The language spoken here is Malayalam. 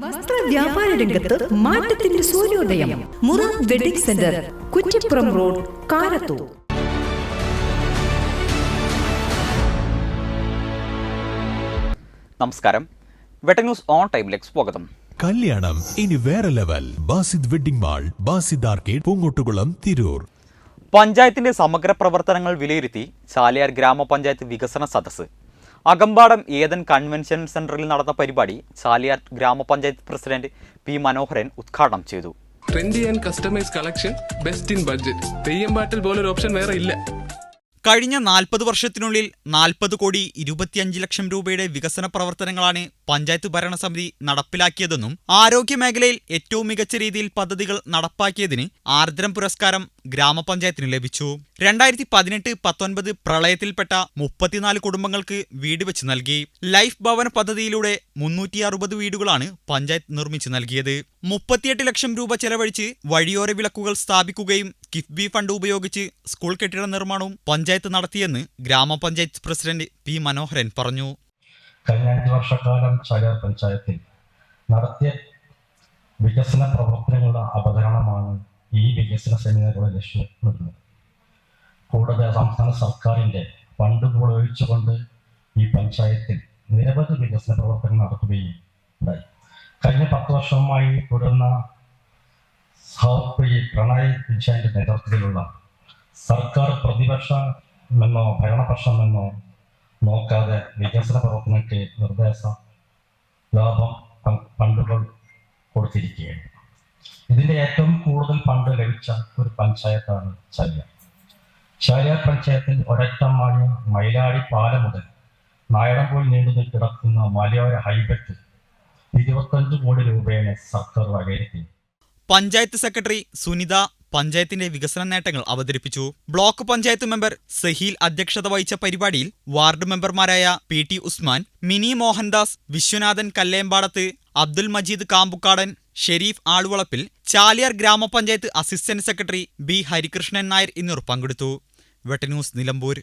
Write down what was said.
വസ്ത്ര വ്യാപാര രംഗത്ത് മാറ്റത്തിന്റെ സൂര്യോദയം. മുറ wedding centre Kuttippuram road Karathur. നമസ്കാരം. വെട്ട ന്യൂസ് ഓൺ ടൈമിലേക്ക് സ്വാഗതം. കല്യാണം ഇനി വേറെ level. Basid wedding mall Basid arcade Poongottukulam Tirur. പഞ്ചായത്തിന്റെ സമഗ്ര പ്രവർത്തനങ്ങൾ വിലയിരുത്തി ചാലിയാർ ഗ്രാമപഞ്ചായത്ത് വികസന സദസ്സ്. അകമ്പാടം ഏതൻ കൺവെൻഷൻ സെന്ററിൽ നടന്ന പരിപാടി ചാലിയാർ ഗ്രാമപഞ്ചായത്ത് പ്രസിഡന്റ് പി മനോഹരൻ ഉദ്ഘാടനം ചെയ്തു. Trendy and customise collection best in budget Theyyam പാട്ടിൽ പോലൊരു ഓപ്ഷൻ വേറെ ഇല്ല. കഴിഞ്ഞ നാൽപ്പത് വർഷത്തിനുള്ളിൽ നാൽപ്പത് കോടി ഇരുപത്തിയഞ്ച് ലക്ഷം രൂപയുടെ വികസന പ്രവർത്തനങ്ങളാണ് പഞ്ചായത്ത് ഭരണസമിതി നടപ്പിലാക്കിയതെന്നും ആരോഗ്യ മേഖലയിൽ ഏറ്റവും മികച്ച രീതിയിൽ പദ്ധതികൾ നടപ്പാക്കിയതിന് ആർദ്രം പുരസ്കാരം ഗ്രാമപഞ്ചായത്തിന് ലഭിച്ചു. രണ്ടായിരത്തി പതിനെട്ട് പത്തൊൻപത് പ്രളയത്തിൽപ്പെട്ട മുപ്പത്തിനാല് കുടുംബങ്ങൾക്ക് വീട് വെച്ച് നൽകി. ലൈഫ് ഭവന പദ്ധതിയിലൂടെ മുന്നൂറ്റി അറുപത് വീടുകളാണ് പഞ്ചായത്ത് നിർമ്മിച്ചു നൽകിയത്. മുപ്പത്തിയെട്ട് ലക്ഷം രൂപ ചെലവഴിച്ച് വഴിയോര വിളക്കുകൾ സ്ഥാപിക്കുകയും കിഫ്ബി ഫണ്ട് ഉപയോഗിച്ച് സ്കൂൾ കെട്ടിട നിർമ്മാണവും പഞ്ചായത്ത് നടത്തിയെന്ന് ഗ്രാമപഞ്ചായത്ത് പ്രസിഡന്റ് പി മനോഹരൻ പറഞ്ഞു. കഴിഞ്ഞ അഞ്ച് വർഷക്കാലം ചാലിയാർ പഞ്ചായത്തിൽ നടത്തിയ വികസന പ്രവർത്തനങ്ങളുടെ അപകടമാണ് ഈ വികസന സെമിനാറുകളെ ലക്ഷ്യമിടുന്നത് കൂടാതെ സംസ്ഥാന സർക്കാരിന്റെ ഫണ്ട് ഉപയോഗിച്ചുകൊണ്ട് ഈ പഞ്ചായത്തിൽ നിരവധി വികസന പ്രവർത്തനങ്ങൾ നടത്തുകയും ഉണ്ടായി. കഴിഞ്ഞ പത്ത് വർഷമായി തുടർന്ന പിണറായി വിജയന്റെ നേതൃത്വത്തിലുള്ള സർക്കാർ പ്രതിപക്ഷമെന്നോ ഭരണപക്ഷമെന്നോ നോക്കാതെ വികസന പ്രവർത്തനങ്ങൾക്ക് നിർദ്ദേശ ലാഭം ഫണ്ടുകൾ കൊടുത്തിരിക്കുകയാണ്. ഇതിന്റെ ഏറ്റവും കൂടുതൽ ഫണ്ട് ലഭിച്ച ഒരു പഞ്ചായത്താണ് ചാലിയാർ ചാലിയാർ പഞ്ചായത്തിൽ ഒരറ്റമായ മൈലാടി പാല മുതൽ നായടംപോൽ നീണ്ടു കിടക്കുന്ന മലയോര ഹൈബറ്റ് ഇരുപത്തഞ്ച് കോടി രൂപയാണ് സർക്കാർ വകയിരുത്തി പഞ്ചായത്ത് സെക്രട്ടറി സുനിത പഞ്ചായത്തിന്റെ വികസന നേട്ടങ്ങൾ അവതരിപ്പിച്ചു. ബ്ലോക്ക് പഞ്ചായത്ത് മെമ്പർ സഹീൽ അധ്യക്ഷത വഹിച്ച പരിപാടിയിൽ വാർഡ് മെമ്പർമാരായ പി ടി ഉസ്മാൻ മിനി മോഹൻദാസ് വിശ്വനാഥൻ കല്ലേമ്പാടത്ത് അബ്ദുൽ മജീദ് കാമ്പുക്കാടൻ ഷെരീഫ് ആളുവളപ്പിൽ ചാലിയാർ ഗ്രാമപഞ്ചായത്ത് assistant secretary B Harikrishnan Nair എന്നിവർ പങ്കെടുത്തു. വെട്ടന്യൂസ് നിലമ്പൂർ.